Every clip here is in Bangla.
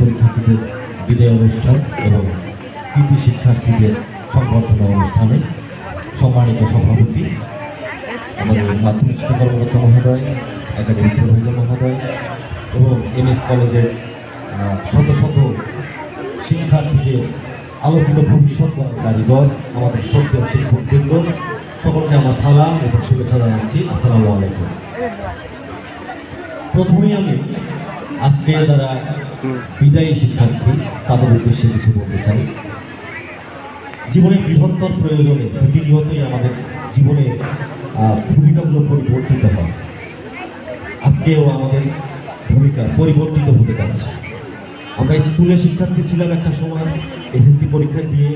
পরীক্ষার্থীদের বিদায় অনুষ্ঠান এবং কৃতি শিক্ষার্থীদের সংবর্ধনা অনুষ্ঠানে সম্মানিত সভাপতি আমাদের মাধ্যমিক শিক্ষা কর্মকর্তা মহোদয় একাডেমিক সুপারভাইজার মহোদয় এবং এমএস কলেজের আহ, শত শত শিক্ষার্থীদের আলোকিত ভবিষ্যৎ কারিগর আমাদের শ্রদ্ধেয় শিক্ষকবৃন্দ। সকলকে আমার সালাম এবং শুভেচ্ছা জানাচ্ছি। আসসালামু আলাইকুম। প্রথমেই আমি আজকে যারা বিদায়ী শিক্ষার্থী, তাদের উদ্দেশ্যে কিছু বলতে চাই। জীবনের বৃহত্তর প্রয়োজনে প্রতিনিয়তই আমাদের জীবনে ভূমিকাগুলো পরিবর্তিত হয়। আজকেও আমাদের ভূমিকা পরিবর্তিত হতে যাচ্ছে। আমরা স্কুলে শিক্ষার্থী ছিলাম একটা সময়, এসএসসি পরীক্ষা দিয়ে।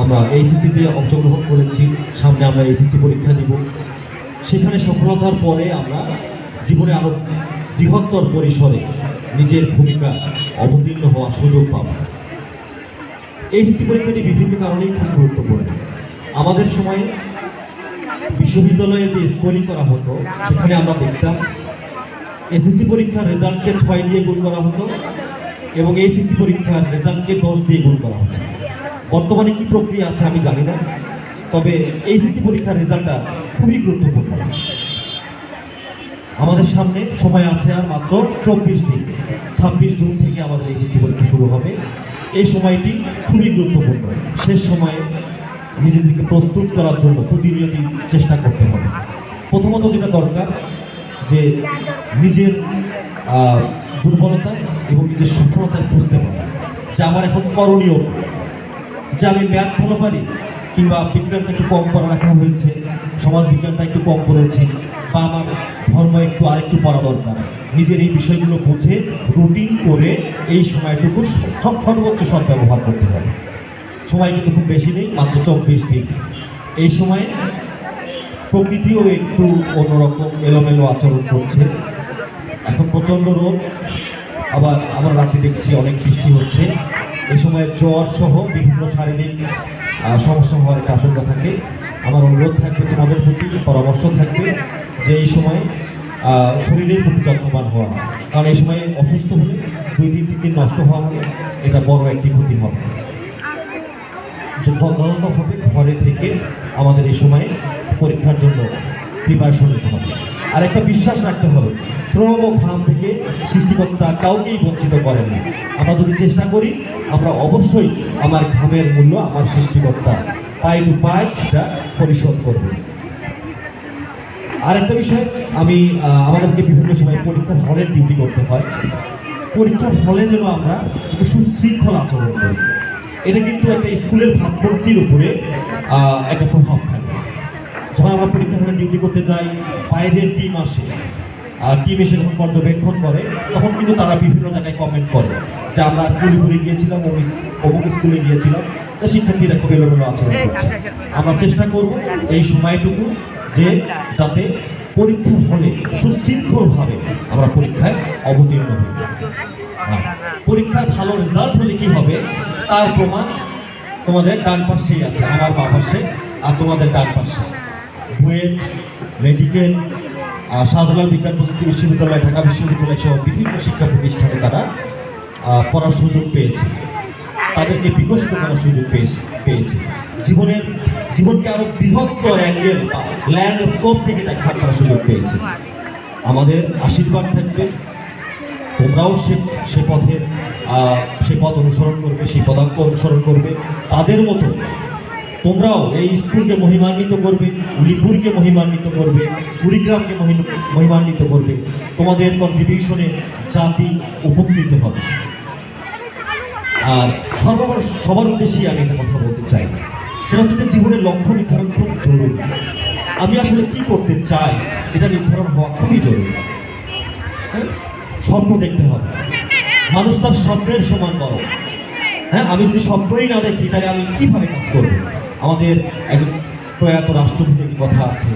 আমরা এইচএসসিতে অংশগ্রহণ করেছি, সামনে আমরা এইচএসসি পরীক্ষা দিব। সেখানে সফলতার পরে আমরা জীবনে আরও বৃহত্তর পরিসরে নিজের ভূমিকা অবতীর্ণ হওয়ার সুযোগ পাব। এইচএসসি পরীক্ষাটি বিভিন্ন কারণেই খুব গুরুত্বপূর্ণ। আমাদের সময়ে বিশ্ববিদ্যালয়ে যে স্কোরিং করা হতো, সেখানে আমরা দেখতাম এসএসসি পরীক্ষার রেজাল্টকে ছয় দিয়ে গুণ করা হতো এবং এইচএসসি পরীক্ষার রেজাল্টকে দশ দিয়ে গুণ করা হতো। বর্তমানে কি প্রক্রিয়া আছে আমি জানি না, তবে এইচএসসি পরীক্ষার রেজাল্টটা খুবই গুরুত্বপূর্ণ। আমাদের সামনে সময় আছে আর মাত্র চব্বিশ দিন। ছাব্বিশ জুন থেকে আমাদের এইচএসসি পরীক্ষা শুরু হবে। এই সময়টি খুবই গুরুত্বপূর্ণ। শেষ সময়ে নিজেদেরকে প্রস্তুত করার জন্য প্রতিনিয়তই চেষ্টা করতে হবে। প্রথমত যেটা দরকার, যে নিজের দুর্বলতা এবং নিজের সফলতায় বুঝতে পারা যে আমার এখন করণীয়। যে আমি ম্যাথ ভালো পারি কিংবা বিজ্ঞানটা একটু কম পড়ালেখা হয়েছে সমাজ বিজ্ঞানটা একটু কম পড়েছি বা আমার ধর্ম একটু আরেকটু পড়া দরকার। নিজের এই বিষয়গুলো বুঝে রুটিন করে এই সময়টুকু সব সর্বোচ্চ সৎ ব্যবহার করতে হবে। সময় কিন্তু খুব বেশি নেই, মাত্র চব্বিশ দিন। এই সময়ে প্রকৃতিও একটু অন্যরকম এলোমেলো আচরণ করছে। এখন প্রচণ্ড রোদ, আবার আমরা রাতে দেখছি অনেক বৃষ্টি হচ্ছে। এই সময় জ্বর সহ বিভিন্ন শারীরিক সমস্যা হওয়ার একটা আশঙ্কা থাকে। আমার অনুরোধ থাকবে তোমাদের প্রতি, পরামর্শ থাকবে। যে এই সময় শরীরের প্রতি যত্নবান হওয়া। কারণ এই সময় অসুস্থ হলে দুই তিন তিন দিন নষ্ট হওয়া হলে এটা বড় একটি ক্ষতি হবে। যত্নভাবে ঘরে থেকে আমাদের এই সময়ে পরীক্ষার জন্য প্রিপারেশন নিতে হবে। আর একটা বিশ্বাস রাখতে হবে, শ্রম ও ঘাম থেকে সৃষ্টিকর্তা কাউকেই বঞ্চিত করেন না। আমরা যদি চেষ্টা করি, আমরা অবশ্যই আমার ঘামের মূল্য আমার সৃষ্টিকর্তা পাই টু পাই সেটা পরিশোধ করবে। আরেকটা বিষয়, আমি আমাদেরকে বিভিন্ন সময় পরীক্ষার হলে ডিউটি করতে হয়। পরীক্ষার হলে যেন আমরা একটু সুশৃঙ্খল আচরণ করি। এটা কিন্তু একটা স্কুলের ভাবমূর্তির উপরে একটা প্রভাব থাকে যখন আমরা পরীক্ষা হলে ডিউটি করতে যাই, বাইরের টিম আসে আর টিম এসে যখন পর্যবেক্ষণ করে, তখন কিন্তু তারা বিভিন্ন জায়গায় কমেন্ট করে যে আমরা স্কুলে ঘুরে গিয়েছিলাম, অমুক স্কুলে গিয়েছিলাম। তো শিক্ষার্থীরা খুব এলোমেলো আচরণ করছে। আমরা চেষ্টা করব এই সময়টুকু যে যাতে পরীক্ষার হলে, সুশৃঙ্খলভাবে আমরা পরীক্ষায় অবতীর্ণ হই। পরীক্ষায় ভালো রেজাল্ট হলে কি হবে? তার প্রমাণ তোমাদের ডান পাশেই আছে, আমার বাম পাশে আর তোমাদের ডান পাশে। বুয়েট, মেডিকেল শাহজালাল বিজ্ঞান প্রযুক্তি বিশ্ববিদ্যালয়, ঢাকা বিশ্ববিদ্যালয় সহ বিভিন্ন শিক্ষা প্রতিষ্ঠানে তারা পড়ার সুযোগ পেয়েছে। তাদেরকে বিকশিত করার সুযোগ পেয়েছে পেয়েছে। জীবনের জীবনকে আরও বৃহত্তর অ্যাঙ্গেল বা ল্যান্ডস্কোপ থেকে দেখার তারা সুযোগ পেয়েছে। আমাদের আশীর্বাদ থাকবে। তোমরাও সে সে পথে সে পথ অনুসরণ করবে সেই পদাঙ্ক অনুসরণ করবে। তাদের মতো তোমরাও এই স্কুলকে মহিমান্বিত করবে, উলিপুরকে মহিমান্বিত করবে, কুড়িগ্রামকে মহি- মহিমান্বিত করবে। তোমাদের কন্ট্রিবিউশনে জাতি উপকৃত হবে। আর সর্ববার সবার উদ্দেশ্যেই আমি একটা কথা বলতে চাই। সেটা হচ্ছে জীবনের লক্ষ্য নির্ধারণ খুব জরুরি। আমি আসলে কি করতে চাই, এটা নির্ধারণ হওয়া খুবই জরুরি। হ্যাঁ? স্বপ্ন দেখতে হবে। মানুষ তার স্বপ্নের সমান বড়। হ্যাঁ আমি যদি স্বপ্নই না দেখি, তাহলে আমি কীভাবে কাজ করব? আমাদের একজন প্রয়াত রাষ্ট্রপতি একটি কথা আছে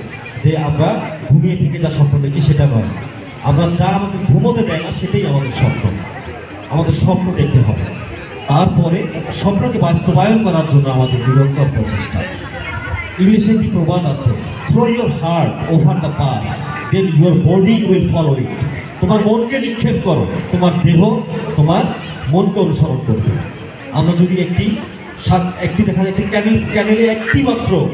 যে, আমরা ঘুমিয়ে থেকে যা স্বপ্ন দেখি সেটা নয়। আমরা যা আমাদের ঘুমোতে দেয় না, সেটাই আমাদের স্বপ্ন। আমাদের স্বপ্ন দেখতে হবে। তারপরে স্বপ্নকে বাস্তবায়ন করার জন্য আমাদের নিরন্তর প্রচেষ্টা। ইংলিশে একটি প্রবাদ আছে throw your heart over the bar then your body will follow it তোমার মনকে নিক্ষেপ করো, তোমার দেহ তোমার মনকে অনুসরণ করবে। আমরা যদি একটি সাত- একটি দেখা যায়, একটি ক্যানেল, ক্যানেলে একটি মাত্র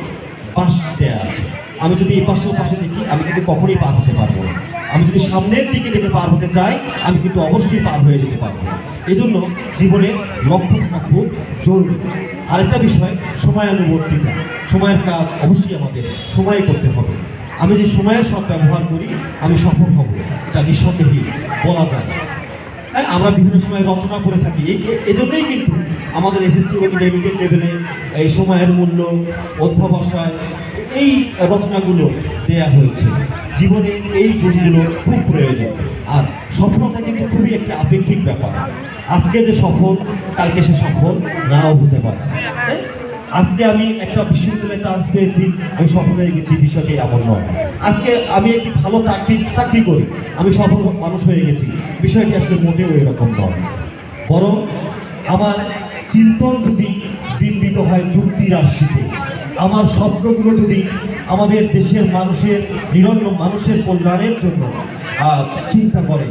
পাশ দেয়া আছে। আমি যদি এই পাশে ও পাশে দেখি, আমি কিন্তু কখনোই পার হতে পারব না। আমি যদি সামনের দিকে দেখে পার হতে চাই, আমি কিন্তু অবশ্যই পার হয়ে যেতে পারব। এই জন্য জীবনে লক্ষ্য থাকা খুব জরুরি। আরেকটা বিষয়, সময়ানুবর্তিতা। সময়ের কাজ অবশ্যই আমাদের সময় করতে হবে। আমি যে সময়ের সব ব্যবহার করি, আমি সফল হব। এটা নিঃসন্দেহে বলা যায়। হ্যাঁ আমরা বিভিন্ন সময় রচনা করে থাকি। এজন্যই কিন্তু আমাদের এসএসসি ইন্টারমিডিয়েট লেভেলে এই সময়ের মূল্য, অধ্যাবসায়, এই রচনাগুলো দেয়া হয়েছে। জীবনে এই গুণগুলো খুব প্রয়োজন। আর সফলতা কিন্তু খুবই একটা আপেক্ষিক ব্যাপার। আজকে যে সফল, কালকে সে সফল নাও হতে পারে? আজকে আমি একটা বিশ্ববিদ্যালয়ে চান্স পেয়েছি, আমি সফল হয়ে গেছি, বিষয়টি এমন নয়। আজকে আমি একটি ভালো চাকরি চাকরি করি, আমি সফল মানুষ হয়ে গেছি, বিষয়টি আসলে মোটেও এরকম নয়। বরং আমার চিন্তন যদি বিম্বিত হয় যুক্তির রাশিতে আমার স্বপ্নগুলো যদি আমাদের দেশের মানুষের, নিরন্ন মানুষের কল্যাণের জন্য চিন্তা করে,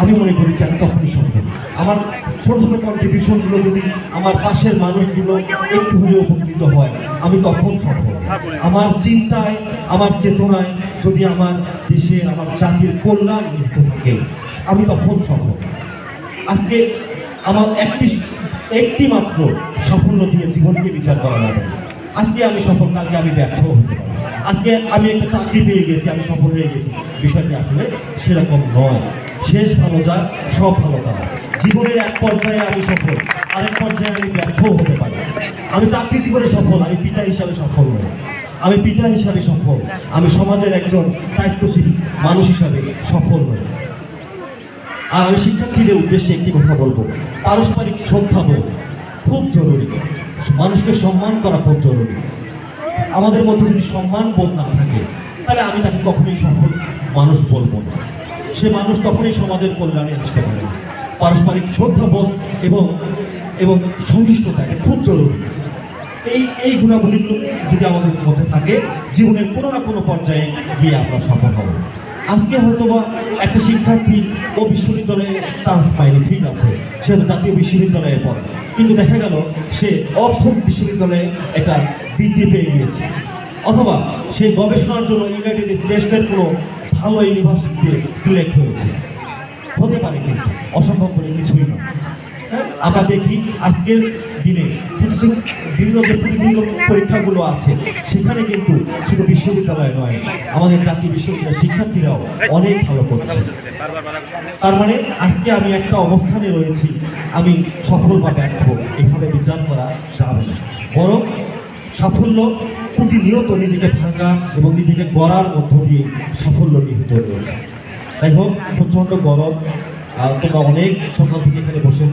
আমি মনে করি যে আমি তখনই সফল আমার ছোট ছোট কন্ট্রিবিউশনগুলো যদি আমার পাশের মানুষগুলো একটু হলেও উপকৃত হয়, আমি তখন সফল। আমার চিন্তায়, আমার চেতনায় যদি আমার দেশের, আমার জাতির কল্যাণ নিহিত থাকে, আমি তখন সফল। আজকে আমার একটি একটি মাত্র সাফল্য দিয়ে জীবনকে বিচার করা না। আজকে আমি সফল, কালকে আমি ব্যর্থ হতে আজকে আমি একটা চাকরি পেয়ে গেছি, আমি সফল হয়ে গেছি। বিষয়টি আসলে সেরকম নয়। শেষ ভালো যাক, সব ভালো কাজ জীবনের এক পর্যায়ে আমি সফল, আরেক পর্যায়ে আমি ব্যর্থ হতে পারি। আমি চাকরি জীবনে সফল, আমি পিতা হিসাবে সফল নই। আমি পিতা হিসাবে সফল, আমি সমাজের একজন দায়িত্বশীল মানুষ হিসাবে সফল নই। আর আমি শিক্ষার্থীদের উদ্দেশ্যে একটি কথা বলব। পারস্পরিক শ্রদ্ধাবোধ খুব জরুরি। মানুষকে সম্মান করা খুব জরুরি। আমাদের মধ্যে যদি সম্মান বোধ না থাকে, তাহলে আমি তাকে কখনোই সফল মানুষ বলব না। সে মানুষ কখনোই সমাজের কল্যাণে আসতে পারে। পারস্পরিক শ্রদ্ধাবোধ এবং এবং সহিষ্ণুতা এটা খুব জরুরি। এই এই গুণাবলীগুলো যদি আমাদের মধ্যে থাকে, জীবনের কোনো না কোনো পর্যায়ে গিয়ে আমরা সফল হব। আজকে হয়তো বা একটা শিক্ষার্থী ও বিশ্ববিদ্যালয়ে চান্স পায়নি, ঠিক আছে। সে জাতীয় বিশ্ববিদ্যালয়ে পড়ে। কিন্তু দেখা গেল, সে অক্সফোর্ড বিশ্ববিদ্যালয়ে একটা বৃদ্ধি পেয়ে গিয়েছে। অথবা সে গবেষণার জন্য ইউনাইটেড স্টেটসের কোনো ভালো ইউনিভার্সিটিতে সিলেক্ট হয়েছে। হতে পারে কিন্তু, অসম্ভব বলে কিছুই না হ্যাঁ? আমরা দেখি আজকের দিনে বিভিন্ন যে প্রতিযোগিত পরীক্ষাগুলো আছে, সেখানে কিন্তু শুধু বিশ্ববিদ্যালয় নয়, আমাদের জাতীয় বিশ্ববিদ্যালয়ের শিক্ষার্থীরাও অনেক ভালো করছে। তার মানে আজকে আমি একটা অবস্থানে রয়েছি, আমি সফল বা ব্যর্থ, এভাবে বিচার করা যাবে না। বরং সাফল্য প্রতিনিয়ত নিজেকে ভাঙা এবং নিজেকে গড়ার মধ্য দিয়ে সাফল্য নিহিত রয়েছে যাই হোক, প্রচণ্ড গরম তোমরা অনেক সকাল থেকে এখানে বসে